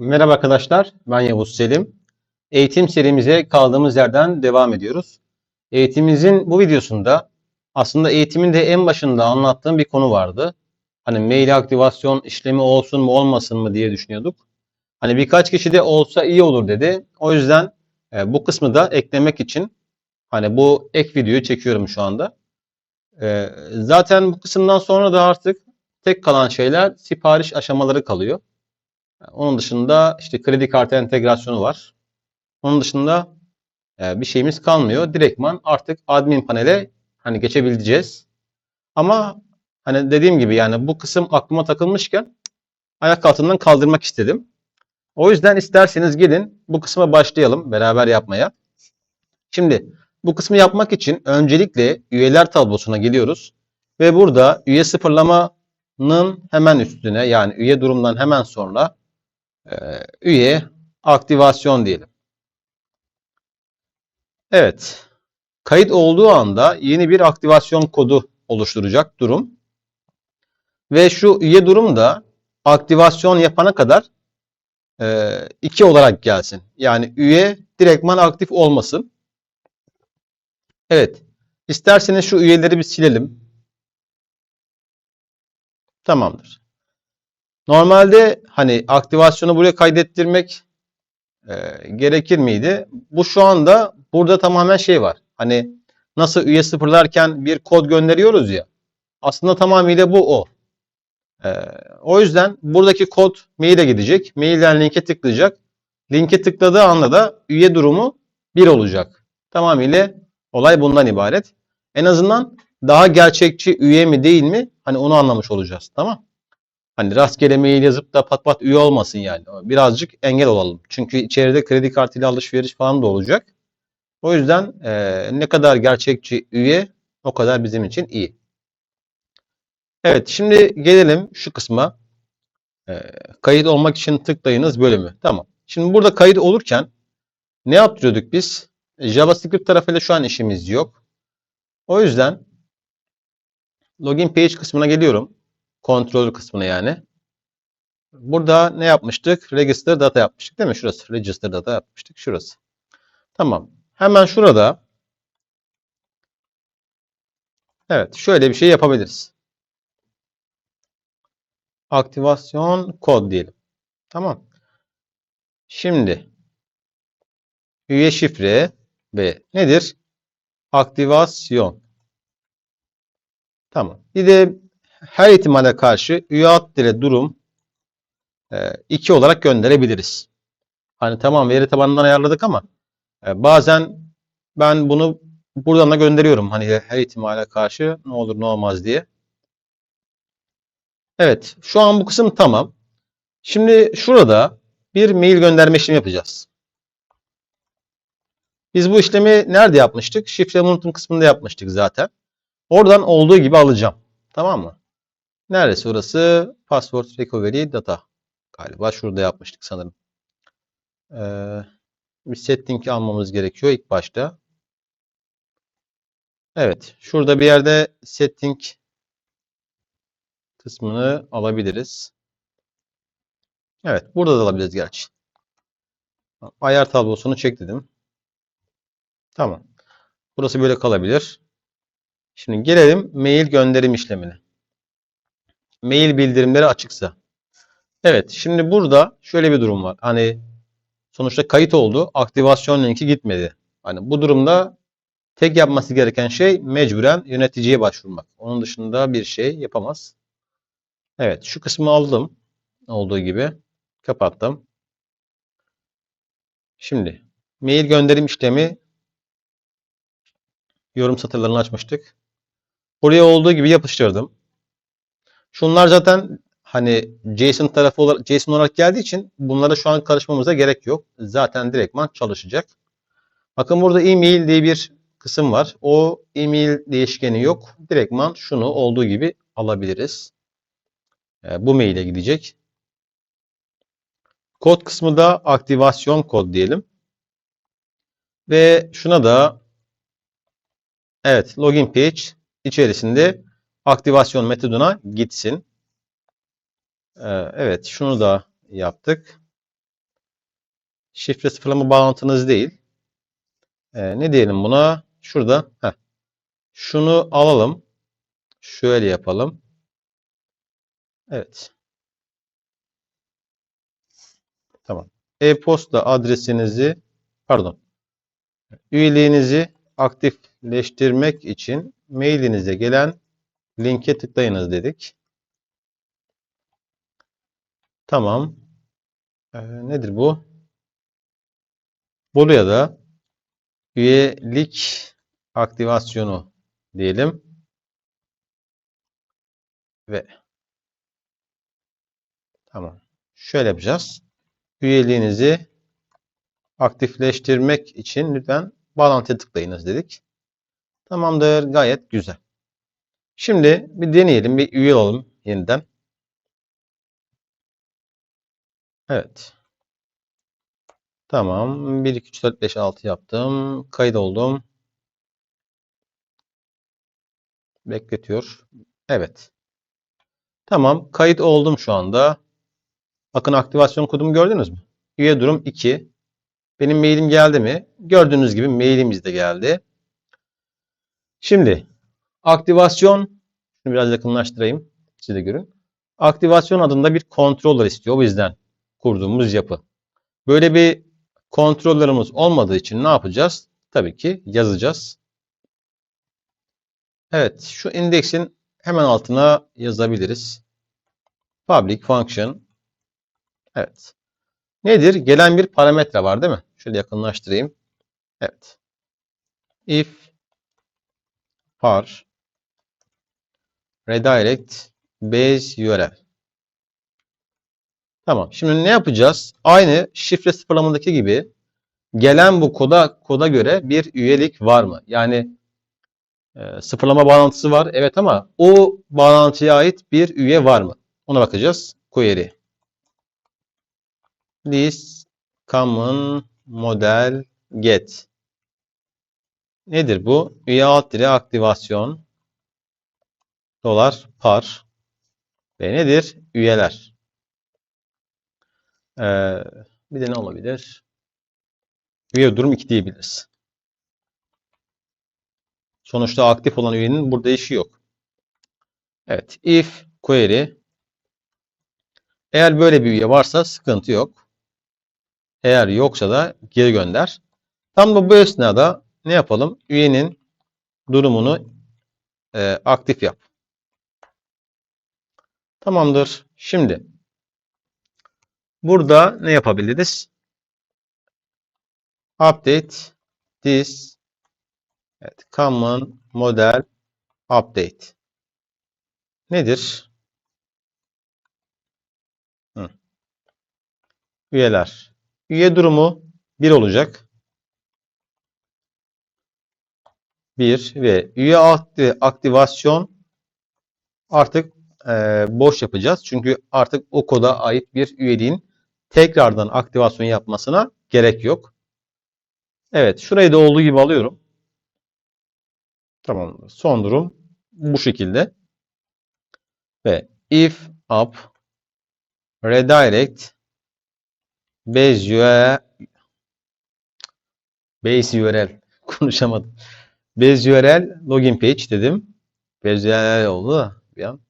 Merhaba arkadaşlar, ben Yavuz Selim. Eğitim serimize kaldığımız yerden devam ediyoruz. Eğitimimizin bu videosunda aslında eğitimin de en başında anlattığım bir konu vardı. Hani mail aktivasyon işlemi olsun mu olmasın mı diye düşünüyorduk. Hani birkaç kişi de olsa iyi olur dedi. O yüzden e, bu kısmı da eklemek için hani bu ek videoyu çekiyorum şu anda. E, zaten bu kısımdan sonra da artık tek kalan şeyler sipariş aşamaları kalıyor. Onun dışında işte kredi kartı entegrasyonu var. Onun dışında e, bir şeyimiz kalmıyor. Direktman artık admin panele hani geçebileceğiz. Ama hani dediğim gibi yani bu kısım aklıma takılmışken ayak altından kaldırmak istedim. O yüzden isterseniz gelin bu kısma başlayalım beraber yapmaya. Şimdi bu kısmı yapmak için öncelikle üyeler tablosuna geliyoruz. Ve burada üye sıfırlamanın hemen üstüne yani üye durumdan hemen sonra üye aktivasyon diyelim. Evet. Kayıt olduğu anda yeni bir aktivasyon kodu oluşturacak durum. Ve şu üye durum da aktivasyon yapana kadar 2 olarak gelsin. Yani üye direktman aktif olmasın. Evet. İsterseniz şu üyeleri bir silelim. Tamamdır. Normalde hani aktivasyonu buraya kaydettirmek e, gerekir miydi? Bu şu anda burada tamamen şey var. Hani nasıl üye sıfırlarken bir kod gönderiyoruz ya. Aslında tamamıyla bu o. E, o yüzden buradaki kod maile gidecek. Mailden linke tıklayacak. Linke tıkladığı anda da üye durumu 1 olacak. Tamamıyla olay bundan ibaret. En azından daha gerçekçi üye mi değil mi? Hani onu anlamış olacağız. Tamam. Hani rastgele mail yazıp da pat pat üye olmasın yani. Birazcık engel olalım. Çünkü içeride kredi kartıyla alışveriş falan da olacak. O yüzden e, ne kadar gerçekçi üye o kadar bizim için iyi. Evet şimdi gelelim şu kısma. E, kayıt olmak için tıklayınız bölümü. Tamam. Şimdi burada kayıt olurken ne yaptırıyorduk biz? JavaScript tarafıyla şu an işimiz yok. O yüzden login page kısmına geliyorum. Kontrol kısmına yani. Burada ne yapmıştık? Register data yapmıştık değil mi? Şurası. Register data yapmıştık. Şurası. Tamam. Hemen şurada Evet. Şöyle bir şey yapabiliriz. Aktivasyon kod diyelim. Tamam. Şimdi üye şifre ve nedir? Aktivasyon. Tamam. Bir de her ihtimale karşı üye ad dire durum 2 olarak gönderebiliriz. Hani tamam veri tabanından ayarladık ama e, bazen ben bunu buradan da gönderiyorum. Hani her ihtimale karşı ne olur ne olmaz diye. Evet. Şu an bu kısım tamam. Şimdi şurada bir mail gönderme işlemi yapacağız. Biz bu işlemi nerede yapmıştık? Şifre unuttum kısmında yapmıştık zaten. Oradan olduğu gibi alacağım. Tamam mı? Neresi orası? Password Recovery Data. Galiba şurada yapmıştık sanırım. Ee, bir setting almamız gerekiyor ilk başta. Evet. Şurada bir yerde setting kısmını alabiliriz. Evet. Burada da alabiliriz gerçi. Ayar tablosunu çek dedim. Tamam. Burası böyle kalabilir. Şimdi gelelim mail gönderim işlemine. Mail bildirimleri açıksa. Evet, şimdi burada şöyle bir durum var. Hani sonuçta kayıt oldu, aktivasyon linki gitmedi. Hani bu durumda tek yapması gereken şey mecburen yöneticiye başvurmak. Onun dışında bir şey yapamaz. Evet, şu kısmı aldım. Olduğu gibi kapattım. Şimdi mail gönderim işlemi yorum satırlarını açmıştık. Buraya olduğu gibi yapıştırdım. Şunlar zaten hani JSON tarafı olarak JSON olarak geldiği için bunlara şu an karışmamıza gerek yok. Zaten direktman çalışacak. Bakın burada email diye bir kısım var. O email değişkeni yok. Direktman şunu olduğu gibi alabiliriz. E, bu maile gidecek. Kod kısmı da aktivasyon kod diyelim. Ve şuna da evet login page içerisinde aktivasyon metoduna gitsin. Ee, evet şunu da yaptık. şifre sıfırlama bağlantınız değil. Ee, ne diyelim buna? Şurada. Heh. Şunu alalım. Şöyle yapalım. Evet. Tamam. E-posta adresinizi pardon. Üyeliğinizi aktifleştirmek için mailinize gelen linke tıklayınız dedik. Tamam. Ee, nedir bu? Buraya da üyelik aktivasyonu diyelim. Ve tamam. Şöyle yapacağız. Üyeliğinizi aktifleştirmek için lütfen bağlantıya tıklayınız dedik. Tamamdır. Gayet güzel. Şimdi bir deneyelim. Bir üye olalım yeniden. Evet. Tamam. 1, 2, 3, 4, 5, 6 yaptım. Kayıt oldum. Bekletiyor. Evet. Tamam. Kayıt oldum şu anda. Bakın aktivasyon kodumu gördünüz mü? Üye durum 2. Benim mailim geldi mi? Gördüğünüz gibi mailimiz de geldi. Şimdi aktivasyon şunu biraz yakınlaştırayım. Siz de görün. Aktivasyon adında bir controller istiyor o bizden kurduğumuz yapı. Böyle bir kontrollerimiz olmadığı için ne yapacağız? Tabii ki yazacağız. Evet, şu indeksin hemen altına yazabiliriz. Public function. Evet. Nedir? Gelen bir parametre var değil mi? Şöyle yakınlaştırayım. Evet. If var redirect base URL. Tamam. Şimdi ne yapacağız? Aynı şifre sıfırlamadaki gibi gelen bu koda koda göre bir üyelik var mı? Yani e, sıfırlama bağlantısı var. Evet ama o bağlantıya ait bir üye var mı? Ona bakacağız. Query. This common model get. Nedir bu? Üye alt dire aktivasyon dolar par ve nedir? Üyeler. Ee, bir de ne olabilir? Üye durum 2 diyebiliriz. Sonuçta aktif olan üyenin burada işi yok. Evet. If query eğer böyle bir üye varsa sıkıntı yok. Eğer yoksa da geri gönder. Tam da bu esnada ne yapalım? Üyenin durumunu e, aktif yap. Tamamdır. Şimdi burada ne yapabiliriz? Update this evet, common model update nedir? Hı. Üyeler. Üye durumu 1 olacak. 1 ve üye aktivasyon artık e, boş yapacağız. Çünkü artık o koda ait bir üyeliğin tekrardan aktivasyon yapmasına gerek yok. Evet, şurayı da olduğu gibi alıyorum. Tamam. Son durum bu şekilde. Ve if up redirect base URL base URL konuşamadım. Base URL login page dedim. Base URL oldu da bir an.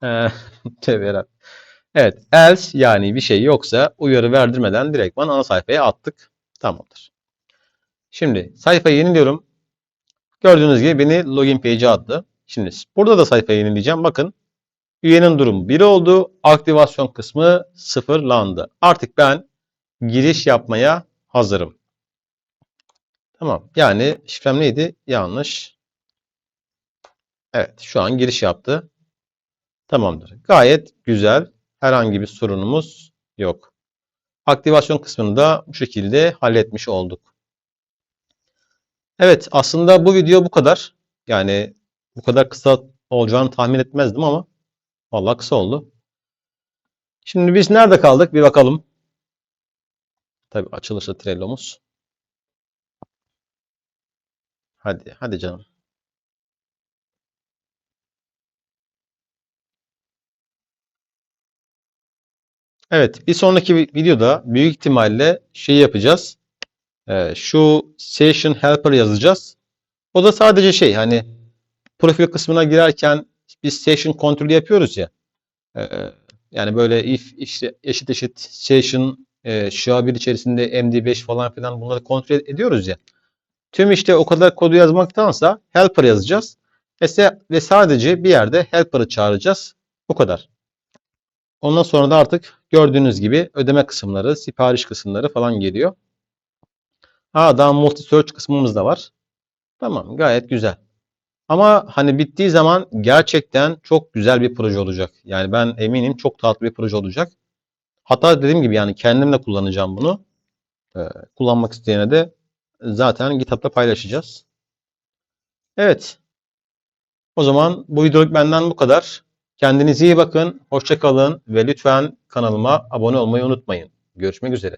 Tövbe Evet, else yani bir şey yoksa uyarı verdirmeden direktman ana sayfaya attık. Tamamdır. Şimdi sayfayı yeniliyorum. Gördüğünüz gibi beni login page'e attı. Şimdi burada da sayfayı yenileyeceğim. Bakın üyenin durumu 1 oldu. Aktivasyon kısmı sıfırlandı. Artık ben giriş yapmaya hazırım. Tamam. Yani şifrem neydi? Yanlış. Evet. Şu an giriş yaptı. Tamamdır. Gayet güzel. Herhangi bir sorunumuz yok. Aktivasyon kısmını da bu şekilde halletmiş olduk. Evet aslında bu video bu kadar. Yani bu kadar kısa olacağını tahmin etmezdim ama vallahi kısa oldu. Şimdi biz nerede kaldık bir bakalım. Tabii açılırsa Trello'muz. Hadi hadi canım. Evet, bir sonraki vi- videoda büyük ihtimalle şey yapacağız. Ee, şu session helper yazacağız. O da sadece şey hani profil kısmına girerken biz session kontrolü yapıyoruz ya. Ee, yani böyle if işte eşit eşit session e, SHA-1 içerisinde MD5 falan filan bunları kontrol ediyoruz ya. Tüm işte o kadar kodu yazmaktansa helper yazacağız. Ve, ve sadece bir yerde helper'ı çağıracağız. Bu kadar. Ondan sonra da artık gördüğünüz gibi ödeme kısımları, sipariş kısımları falan geliyor. Ha daha multi search kısmımız da var. Tamam gayet güzel. Ama hani bittiği zaman gerçekten çok güzel bir proje olacak. Yani ben eminim çok tatlı bir proje olacak. Hatta dediğim gibi yani kendim de kullanacağım bunu. Ee, kullanmak isteyene de zaten GitHub'da paylaşacağız. Evet. O zaman bu videoluk benden bu kadar. Kendinize iyi bakın, hoşça kalın ve lütfen kanalıma abone olmayı unutmayın. Görüşmek üzere.